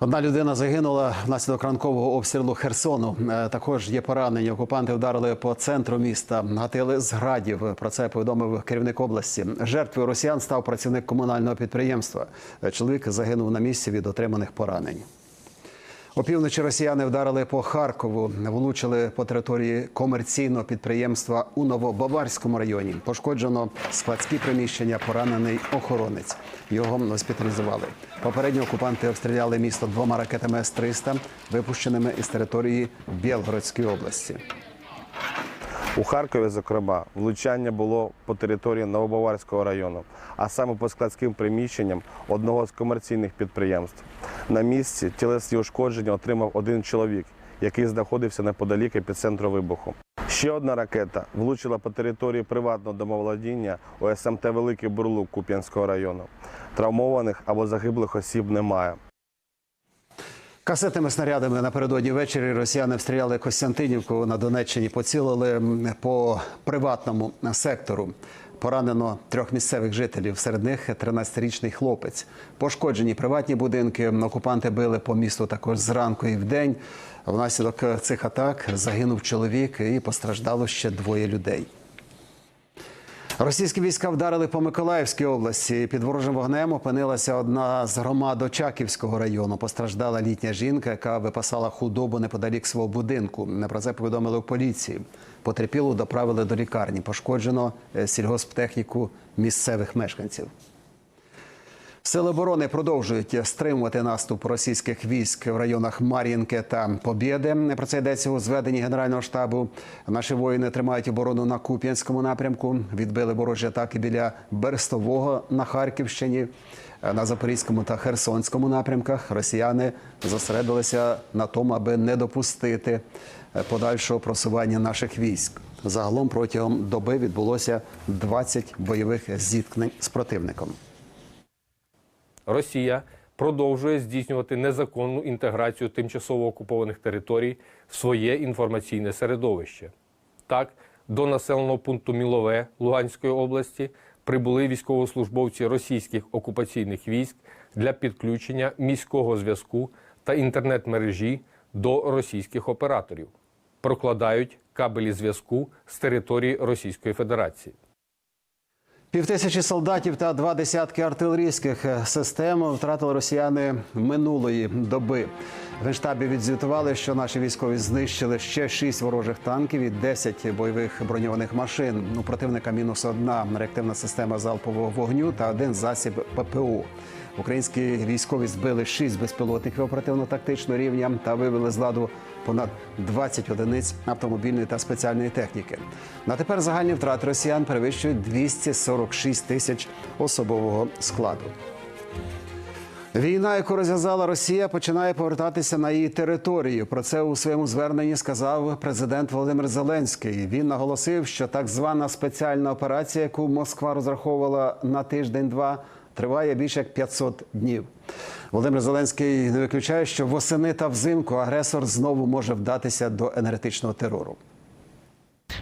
Одна людина загинула внаслідок ранкового обстрілу Херсону. Е, Також є поранені. Окупанти вдарили по центру міста, гатили з градів. Про це повідомив керівник області. Жертвою росіян став працівник комунального підприємства. Чоловік загинув на місці від отриманих поранень. Опівночі росіяни вдарили по Харкову, влучили по території комерційного підприємства у Новобаварському районі. Пошкоджено складські приміщення, поранений охоронець. Його госпіталізували. Попередньо окупанти обстріляли місто двома ракетами С-300, випущеними із території Білгородської області. У Харкові, зокрема, влучання було по території Новобаварського району, а саме по складським приміщенням одного з комерційних підприємств. На місці тілесні ушкодження отримав один чоловік, який знаходився неподалік епіцентру вибуху. Ще одна ракета влучила по території приватного домоволодіння у СМТ Великий Бурлук Куп'янського району. Травмованих або загиблих осіб немає. Касетними снарядами напередодні ввечері росіяни встріляли Костянтинівку на Донеччині, поцілили по приватному сектору. Поранено трьох місцевих жителів. Серед них 13-річний хлопець. Пошкоджені приватні будинки. Окупанти били по місту також зранку і вдень. Внаслідок цих атак загинув чоловік і постраждало ще двоє людей. Російські війська вдарили по Миколаївській області. Під ворожим вогнем опинилася одна з громад Очаківського району. Постраждала літня жінка, яка випасала худобу неподалік свого будинку. Про це повідомили в поліції. Потерпілу доправили до лікарні. Пошкоджено е, сільгосптехніку місцевих мешканців. Сили оборони продовжують стримувати наступ російських військ в районах Мар'їнки та Побєди. Про це йдеться у зведенні Генерального штабу. Наші воїни тримають оборону на Куп'янському напрямку. Відбили ворожі атаки біля Берестового на Харківщині. На Запорізькому та Херсонському напрямках росіяни зосередилися на тому, аби не допустити подальшого просування наших військ. Загалом протягом доби відбулося 20 бойових зіткнень з противником. Росія продовжує здійснювати незаконну інтеграцію тимчасово окупованих територій в своє інформаційне середовище. Так, до населеного пункту Мілове Луганської області прибули військовослужбовці російських окупаційних військ для підключення міського зв'язку та інтернет-мережі до російських операторів, прокладають кабелі зв'язку з території Російської Федерації. Півтисячі солдатів та два десятки артилерійських систем втратили росіяни минулої доби. В генштабі відзвітували, що наші військові знищили ще шість ворожих танків і 10 бойових броньованих машин. У противника мінус одна реактивна система залпового вогню та один засіб ППО. Українські військові збили шість безпілотників оперативно-тактичного рівня та вивели з ладу понад 20 одиниць автомобільної та спеціальної техніки. На тепер загальні втрати росіян перевищують 246 тисяч особового складу. Війна, яку розв'язала Росія, починає повертатися на її територію. Про це у своєму зверненні сказав президент Володимир Зеленський. Він наголосив, що так звана спеціальна операція, яку Москва розраховувала на тиждень-два, триває більше як 500 днів. Володимир Зеленський не виключає, що восени та взимку агресор знову може вдатися до енергетичного терору.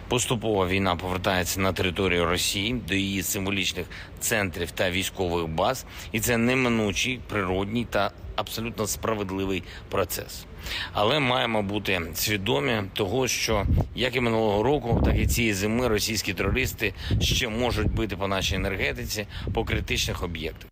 Поступово війна повертається на територію Росії до її символічних центрів та військових баз, і це неминучий, природній та абсолютно справедливий процес. Але маємо бути свідомі того, що як і минулого року, так і цієї зими російські терористи ще можуть бити по нашій енергетиці по критичних об'єктах.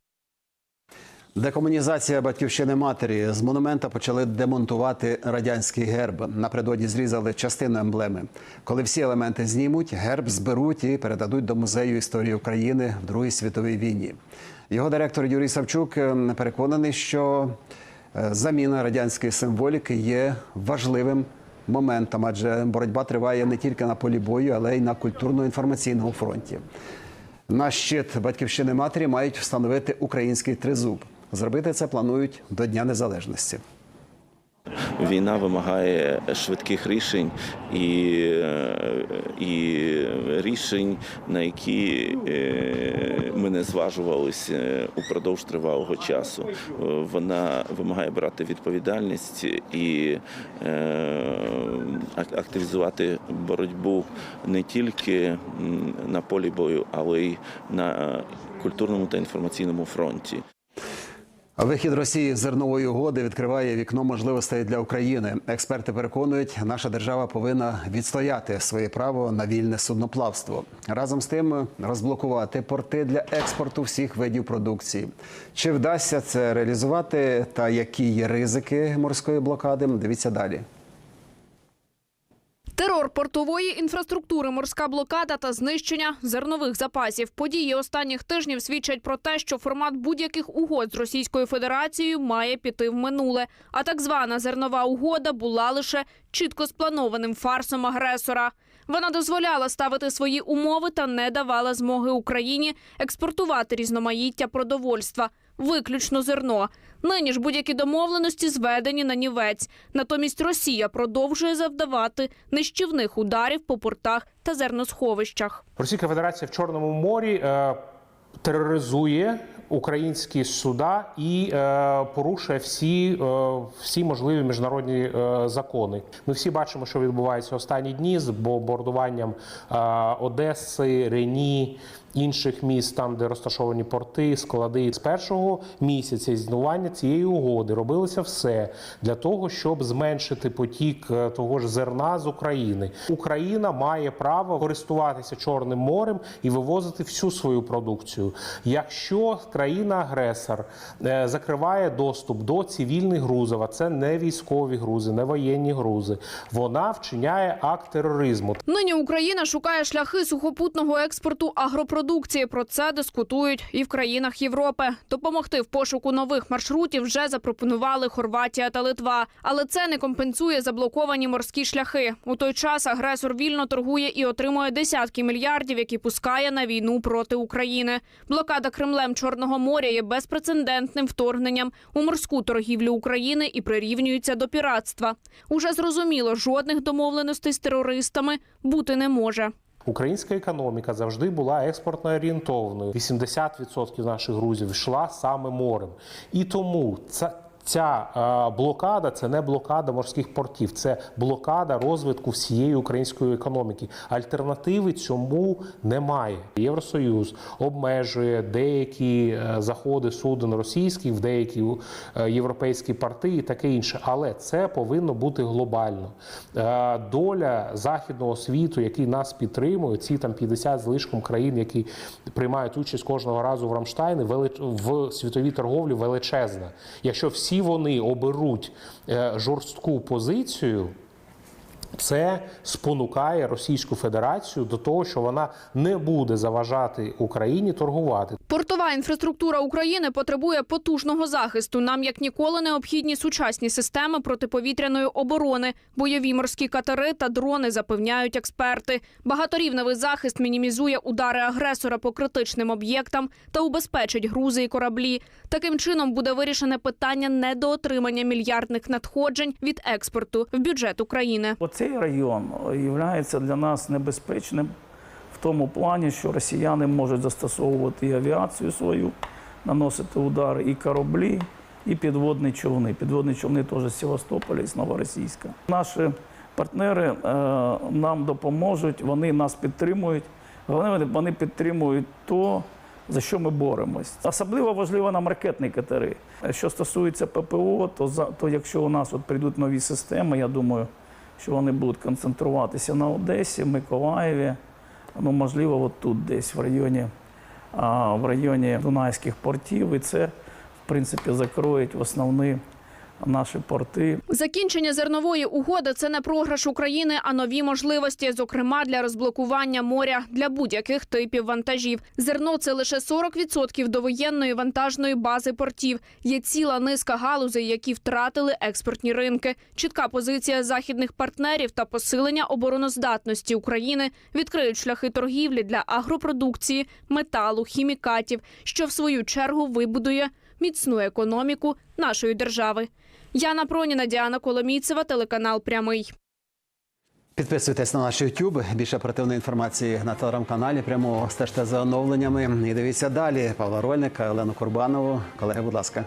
Декомунізація батьківщини матері з монумента почали демонтувати радянський герб. Напередодні зрізали частину емблеми. Коли всі елементи знімуть, герб зберуть і передадуть до музею історії України в Другій світовій війні. Його директор Юрій Савчук е, переконаний, що е, заміна радянської символіки є важливим моментом, адже боротьба триває не тільки на полі бою, але й на культурно-інформаційному фронті. На щит батьківщини матері мають встановити український тризуб. Зробити це планують до Дня Незалежності. Війна вимагає швидких рішень і, е, і рішень, на які е, ми не зважувалися упродовж тривалого часу. Вона вимагає брати відповідальність і е, активізувати боротьбу не тільки на полі бою, але й на культурному та інформаційному фронті. Вихід Росії з зернової угоди відкриває вікно можливостей для України. Експерти переконують, наша держава повинна відстояти своє право на вільне судноплавство. Разом з тим розблокувати порти для експорту всіх видів продукції. Чи вдасться це реалізувати та які є ризики морської блокади? Дивіться далі. Терор портової інфраструктури, морська блокада та знищення зернових запасів. Події останніх тижнів свідчать про те, що формат будь-яких угод з Російською Федерацією має піти в минуле. А так звана зернова угода була лише чітко спланованим фарсом агресора. Вона дозволяла ставити свої умови та не давала змоги Україні експортувати різноманіття продовольства, виключно зерно. Нині ж будь-які домовленості зведені на нівець. Натомість Росія продовжує завдавати нищівних ударів по портах та зерносховищах. Російська Федерація в Чорному морі е, тероризує українські суда і е, порушує всі, е, всі можливі міжнародні е, закони. Ми всі бачимо, що відбувається останні дні з бомбардуванням е, Одеси, Рені. Інших міст, там де розташовані порти, склади з першого місяця існування цієї угоди робилося все для того, щоб зменшити потік е, того ж зерна з України. Україна має право користуватися Чорним морем і вивозити всю свою продукцію. Якщо країна-агресор е, закриває доступ до цивільних грузів, а це не військові грузи, не воєнні грузи, вона вчиняє акт тероризму. Нині Україна шукає шляхи сухопутного експорту агропродукції. Про це дискутують і в країнах Європи. Допомогти в пошуку нових маршрутів вже запропонували Хорватія та Литва. Але це не компенсує заблоковані морські шляхи. У той час агресор вільно торгує і отримує десятки мільярдів, які пускає на війну проти України. Блокада Кремлем Чорного моря є безпрецедентним вторгненням у морську торгівлю України і прирівнюється до піратства. Уже зрозуміло, жодних домовленостей з терористами бути не може. Українська економіка завжди була експортно орієнтованою. 80% наших грузів йшла саме морем. І тому ця, ця е, блокада це не блокада морських портів, це блокада розвитку всієї української економіки. Альтернативи цьому немає. Євросоюз обмежує деякі е, заходи суден російських в деякі е, європейські порти і таке інше. Але це повинно бути глобально. Доля західного світу, який нас підтримує, ці там 50 з лишком країн, які приймають участь кожного разу в Рамштайні, в світовій торговлі величезна. Якщо всі вони оберуть е, жорстку позицію. Це спонукає Російську Федерацію до того, що вона не буде заважати Україні торгувати. Портова інфраструктура України потребує потужного захисту. Нам як ніколи необхідні сучасні системи протиповітряної оборони, бойові морські катери та дрони, запевняють експерти. Багаторівневий захист мінімізує удари агресора по критичним об'єктам та убезпечить грузи і кораблі. Таким чином буде вирішене питання недоотримання мільярдних надходжень від експорту в бюджет України. Оцей район є для нас небезпечним в тому плані, що росіяни можуть застосовувати і авіацію свою, наносити удари, і кораблі, і підводні човни. Підводні човни теж з Севастополя і з Новоросійська. Наші партнери е, нам допоможуть, вони нас підтримують. Головне, вони підтримують то, за що ми боремось. Особливо важливо нам ракетні катери. Що стосується ППО, то, то якщо у нас от прийдуть нові системи, я думаю, що вони будуть концентруватися на Одесі, Миколаєві, ну можливо, от тут десь в районі, в районі Дунайських портів, і це в принципі закроють основні наші порти. Закінчення зернової угоди це не програш України, а нові можливості, зокрема для розблокування моря для будь-яких типів вантажів. Зерно це лише 40% довоєнної вантажної бази портів. Є ціла низка галузей, які втратили експортні ринки. Чітка позиція західних партнерів та посилення обороноздатності України відкриють шляхи торгівлі для агропродукції, металу, хімікатів, що в свою чергу вибудує міцну економіку нашої держави. Яна Проніна, Діана Коломійцева, телеканал Прямий. Підписуйтесь на наш YouTube. Більше оперативної інформації на телеграм-каналі. Прямо стежте за оновленнями. І дивіться далі. Павла Рольника, Олену Курбанову. Колеги, будь ласка.